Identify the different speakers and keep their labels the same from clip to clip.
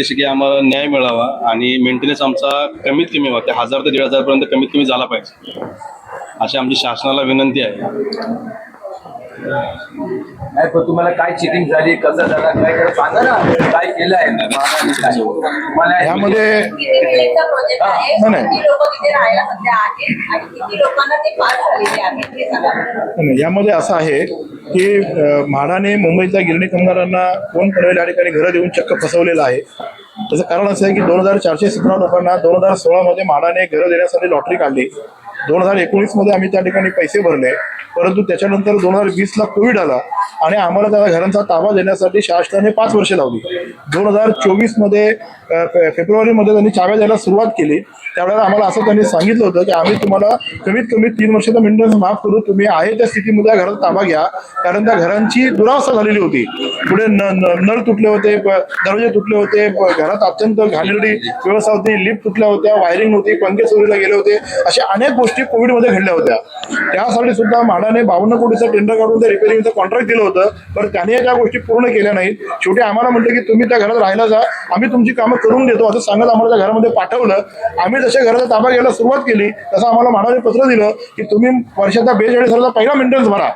Speaker 1: जसे की आम्हाला न्याय मिळावा आणि मेंटेनन्स आमचा कमीत कमी व्हावा ते हजार ते दीड हजारपर्यंत कमीत कमी झाला पाहिजे. अशी आमची शासनाला विनंती आहे.
Speaker 2: नाही पण तुम्हाला काय चिटिंग झाली कसं झालं काय काय सांगा ना. काय केलं आहे? तुम्हाला
Speaker 3: यामध्ये
Speaker 4: किती मिनिटचा प्रोजेक्ट आहे
Speaker 3: नाही, नाही.
Speaker 4: किती लोक तिथे राहायला सध्या आहेत आणि किती लोकांना ते पास झालेले आहेत हे सांगा.
Speaker 3: नाही, यामध्ये असं आहे की अ, म्हाडाने मुंबईतल्या गिरणी कामगारांना फोन या ठिकाणी घरं देऊन चक्क फसवलेलं आहे. त्याचं कारण असं आहे की दोन हजार चारशे सतरा लोकांना दोन हजार सोळामध्ये म्हाडाने घरं देण्यासाठी लॉटरी काढली. दोन हजार एकोणीसमध्ये आम्ही त्या ठिकाणी पैसे भरले. परंतु त्याच्यानंतर दोन हजार वीसला कोविड आला आणि आम्हाला त्या घरांचा ताबा देण्यासाठी शासनाने पाच वर्षे लावली. दोन हजार चोवीसमध्ये फेब्रुवारीमध्ये त्यांनी चाव्या द्यायला सुरुवात केली. त्यावेळेला आम्हाला असं त्यांनी सांगितलं होतं की आम्ही तुम्हाला कमीत कमी तीन वर्षाचा मेंटेनन्स माफ करू. तुम्ही आहे त्या स्थितीमध्ये त्या घराचा ताबा घ्या. कारण त्या घरांची दुरावस्था झालेली होती. पुढे न न- नळ तुटले होते दरवाजे तुटले होते घरात अत्यंत घाणेरडी व्यवस्था होती लिफ्ट तुटल्या होत्या वायरिंग नव्हती पंखे चोरीला गेले होते. अशा अनेक गोष्टी कोविडमध्ये घडल्या होत्या. त्यासाठी सुद्धा म्हाडाने बावन्न कोटीचं टेंडर काढून ते रिपेरिंगचं कॉन्ट्रॅक्ट दिलं होतं. पण त्याने त्या गोष्टी पूर्ण केल्या नाहीत. शेवटी आम्हाला म्हटलं की तुम्ही त्या घरात राहायला जा. आम्ही तुमची कामं करून देतो. असं सांगत आम्हाला त्या घरामध्ये पाठवलं. आम्ही जशा घराचा ताबा घ्यायला सुरुवात केली तसं आम्हाला म्हाडाने पत्र दिलं की तुम्ही वर्षाचा बेचाळीस हजारचा पहिला मेंटेनन्स भरा.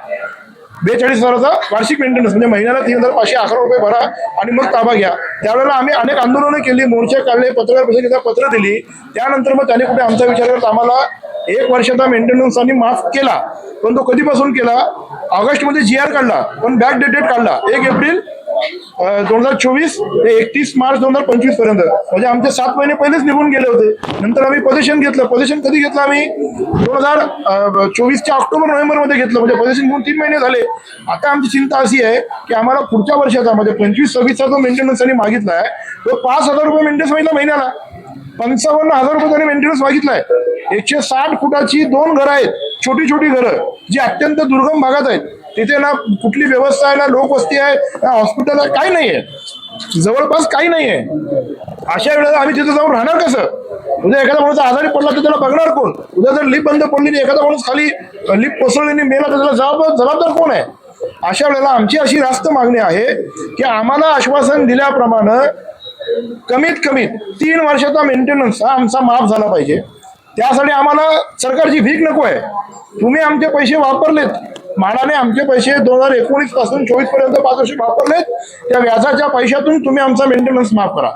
Speaker 3: बेचाळीस हजाराचा वार्षिक मेंटेनन्स म्हणजे महिन्याला तीन हजार पाचशे अकरा रुपये भरा आणि मग ताबा घ्या. त्यावेळेला आम्ही अनेक आंदोलनं केली मोर्चे काढले पत्रकार परिषदेला पत्र दिली. त्यानंतर मग त्याने कुठे आमचा विचार करत आम्हाला एक वर्षाचा मेंटेनन्स माफ केला. पण तो कधीपासून केला? ऑगस्टमध्ये जी आर काढला पण बॅक डेटेड काढला. एक एप्रिल दोन हजार चोवीस ते एकतीस मार्च दोन हजार पंचवीसपर्यंत. म्हणजे आमचे सात महिने पहिलेच निघून गेले होते. नंतर आम्ही पोझिशन घेतलं. पोझिशन कधी घेतलं आम्ही? दोन हजार चोवीसच्या ऑक्टोबर नोव्हेंबरमध्ये घेतलं. म्हणजे पोझिशन घेऊन तीन महिने झाले. आता आमची चिंता अशी आहे की आम्हाला पुढच्या वर्षाचा म्हणजे पंचवीस सव्वीसचा जो मेंटेनन्स त्यांनी मागितला आहे. तो पाच हजार रुपये मेंटेनन्स महिना महिन्याला. पंचावन्न हजार रुपये त्यांनी मेंटेनन्स मागितलाय एकशे साठ फुटाची दोन घरं आहेत. छोटी छोटी घरं जी अत्यंत दुर्गम भागात आहेत. तिथे ना कुठली व्यवस्था आहे ना लोकवस्ती आहे ना हॉस्पिटल आहे काही नाही आहे जवळपास काही नाही आहे अशा वेळेला आम्ही तिथे जाऊन राहणार कसं? उद्या एखादा माणूस आजारी पडला तर त्याला बघणार कोण? उद्या जर लिफ्ट बंद पडली एखादा माणूस खाली लिफ्ट कोसळली मेला तर त्याला जबाबदार जबाबदार कोण आहे? अशा वेळेला आमची अशी रास्त मागणी आहे की आम्हाला आश्वासन दिल्याप्रमाणे कमीत कमीत तीन वर्षाचा मेंटेनन्स हा आमचा माफ झाला पाहिजे. त्यासाठी आम्हाला सरकारची भीक नको आहे. तुम्ही आमचे पैसे वापरलेत. म्हाडाने आमचे पैसे दोन हजार एकोणीसपासून चोवीसपर्यंत पाच वर्ष वापरलेत. त्या व्याजाच्या पैशातून तुम्ही आमचा मेंटेनन्स माफ करा.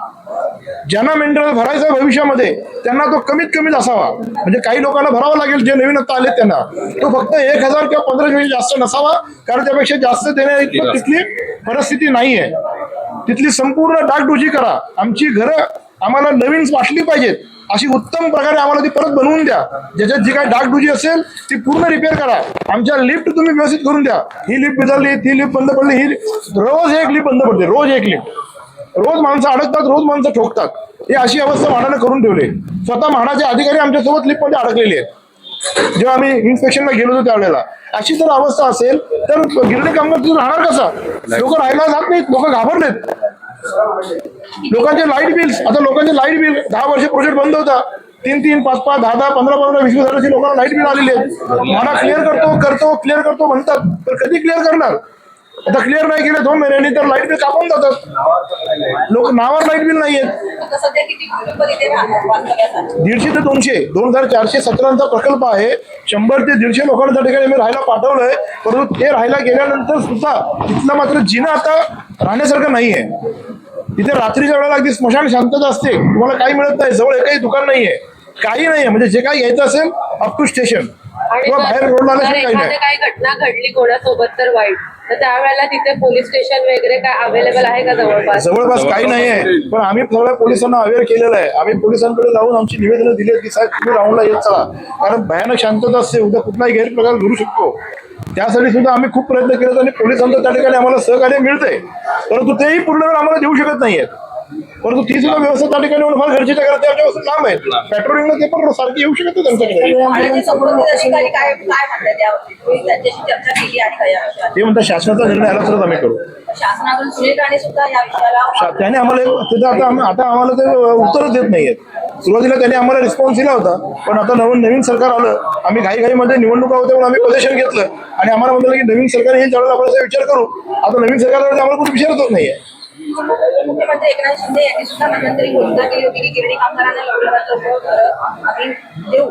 Speaker 3: ज्यांना मेंटेनन्स भरायचा भविष्यामध्ये त्यांना तो कमीत कमीच असावा म्हणजे काही लोकांना भरावा लागेल जे नवीन आता आलेत त्यांना. तो फक्त एक हजार किंवा पंधराशे जास्त नसावा कारण त्यापेक्षा जास्त देण्या तिथली परिस्थिती नाही आहे तिथली संपूर्ण डागडुजी करा. आमची घरं आम्हाला नवीन वाटली पाहिजेत. अशी उत्तम प्रकारे आम्हाला ती परत बनवून द्या. ज्याच्यात जी काही डागडुजी असेल ती पूर्ण रिपेअर करा. आमच्या लिफ्ट तुम्ही व्यवस्थित करून द्या. ही लिफ्ट बिघडली ती लिफ्ट बंद पडली ही रोज एक लिफ्ट बंद पडते रोज एक लिफ्ट रोज माणसं अडकतात रोज माणसं ठोकतात. ही अशी अवस्था म्हाडाने करून ठेवली. स्वतः म्हाडाचे अधिकारी आमच्यासोबत लिफ्टमध्ये अडकलेले आहेत. जेव्हा आम्ही इन्स्पेक्शनला गेलो होतो त्यावेळेला. अशी जर अवस्था असेल तर गिरणी कामगार तिथून राहणार कसा? लोक राहायला जात नाहीत लोक घाबरलेत. लोकांचे लाइट बिल्स आता लोकांचे लाइट बिल दहा वर्ष प्रोजेक्ट बंद होता. तीन तीन पाच पाच दहा दहा पंधरा पंधरा वीस वीस हजाराची लोकांना लाइट बिल आलेले आहेत. मला क्लिअर करतो करतो क्लिअर करतो म्हणतात तर कधी क्लिअर करणार? आता क्लिअर नाही केले दोन महिन्यांनी तर लाइट बिल कापून जातात. लोक नावावर लाइट बिल नाही आहेत दीडशे ते दोनशे दोन हजार चारशे सतराचा प्रकल्प आहे. शंभर ते दीडशे लोकांना त्या ठिकाणी मी राहायला पाठवलंय. परंतु ते राहायला गेल्यानंतर सुद्धा तिथलं मात्र जिना आता राहण्यासारखं नाहीये. तिथे रात्रीच्या वेळेला अगदी स्मशान शांतता असते. तुम्हाला काही मिळत नाही. जवळ एकही दुकान नाहीये. काही नाहीये. म्हणजे जे काही घ्यायचं असेल अप टू स्टेशन किंवा बाहेर रोडला आल्याशिवाय काही नाही.
Speaker 5: काही घटना घडली कोणासोबत तर वाईट. तर त्यावेळेला तिथे पोलीस स्टेशन वगैरे काय अवेलेबल आहे का जवळपास?
Speaker 3: जवळपास काही नाही आहे पण आम्ही सगळ्या पोलिसांना अवेअर केलेलं आहे. आम्ही पोलिसांकडे जाऊन आमची निवेदनं दिली की साहेब तुम्ही राऊंडला येत चला. कारण भयानक शांतता असते. उद्या कुठलाही गैरप्रकार घडू शकतो. त्यासाठी सुद्धा आम्ही खूप प्रयत्न केले आणि पोलिसांचं त्या ठिकाणी आम्हाला सहकार्य मिळतंय. परंतु तेही पूर्ण वेळ आम्हाला देऊ शकत नाहीयेत. परंतु ती सुद्धा व्यवस्था त्या ठिकाणी होणं फार गरजेचं कारण ते आमच्यापासून लांब. आहेत पेट्रोलिंगला ते पण सारखी येऊ शकत नाही त्यांच्याकडे.
Speaker 4: आणि ते म्हणतात आहे
Speaker 3: शासनाचा निर्णय आला तरच आम्ही करू. त्याने आम्हाला आता आम्ही- आता आम्हाला ते उत्तरच देत नाहीयेत. सुरुवातीला त्यांनी आम्हाला रिस्पॉन्स दिला होता. पण आता नवीन नवीन सरकार आलं. आम्ही घाईघाईमध्ये निवडणुका होत्या म्हणून आम्ही पोझिशन घेतलं. आणि आम्हाला म्हणलं की नवीन सरकार येईल त्यावेळेला आपण विचार करू. आता नवीन सरकार आलं, आम्हाला कुठे विचारतच नाहीये.
Speaker 4: मुख्यमंत्री एकनाथ शिंदे यांनी सुद्धा मध्यंतरी घोषणा केली होती की गिरणी कामगारांना लवकरात लवकर घरं आम्ही देऊ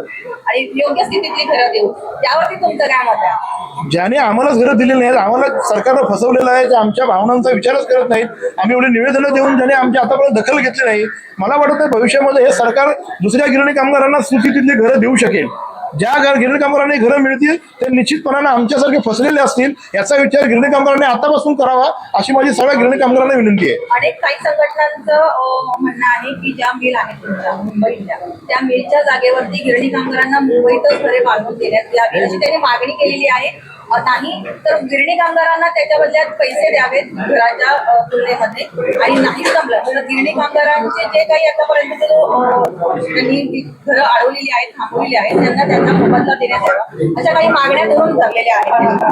Speaker 4: आणि योग्य स्थितीतली घरं देऊ. त्यावरती तुमचं काय मत आहे?
Speaker 3: ज्याने आम्हालाच घरं दिलेली नाहीत आम्हाला सरकारनं फसवलेलं आहे ते आमच्या भावनांचा विचारच करत नाहीत. आम्ही एवढी निवेदनं देऊन ज्याने आमची आतापर्यंत दखल घेतली नाही. मला वाटत नाही भविष्यामध्ये हे सरकार दुसऱ्या गिरणी कामगारांना सुस्थितीतली घरं देऊ शकेल. ज्या घर गिरणी कामगारांना घरं मिळतील ते निश्चितपणाने आमच्यासारखे फसलेले असतील याचा विचार गिरणी कामगारांनी आतापासून करावा अशी माझी सगळ्या गिरणी कामगारांना विनंती आहे.
Speaker 4: अनेक काही संघटनांचं म्हणणं आहे की ज्या मिल आहेत मुंबईच्या त्या मिलच्या जागेवरती गिरणी कामगारांना मुंबईतच घरे बांधून देण्यात यावी अशी त्यांनी मागणी केलेली आहे. नाही. तर गिरणी कामगारांना त्याच्या बदल्यात पैसे द्यावेत घराच्या तुलनेमध्ये. आणि नाही जमलं तर गिरणी कामगारांचे जे काही आतापर्यंत जो त्यांनी घरं अडवलेली आहेत थांबवलेली आहेत त्यांना त्यांना मोबदला देण्यात यावा. अशा काही मागण्या धरून धरलेल्या आहेत.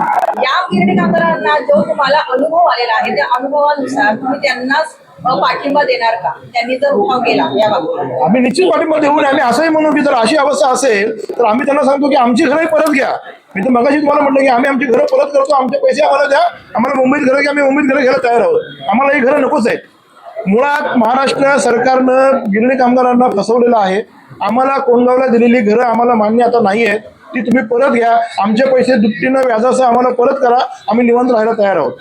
Speaker 4: या गिरणी कामगारांना जो तुम्हाला अनुभव आलेला आहे त्या अनुभवानुसार तुम्ही त्यांनाच पाठिंबा देणार का? त्यांनी जर उठाव केला या बाबतीत.
Speaker 3: आम्ही निश्चित पाठिंबा देऊ आम्ही असंही म्हणू की जर अशी अवस्था असेल तर आम्ही त्यांना सांगतो की आमची घरं परत घ्या. मी तर मगाशी तुम्हाला म्हटलं की आम्ही आमची घरं परत करतो आमचे पैसे आम्हाला द्या. आम्हाला मुंबईत घरं घ्या आम्ही मुंबईत घरं घ्यायला तयार आहोत. आम्हाला ही घरं नकोच आहेत. मुळात महाराष्ट्र सरकारनं गिरणी कामगारांना फसवलेलं आहे. आम्हाला कोणगावला दिलेली घरं आम्हाला मान्य आता नाही आहेत. ती तुम्ही परत घ्या. आमचे पैसे दुपटीनं व्याजासह आम्हाला परत करा. आम्ही निवांत राहायला तयार आहोत.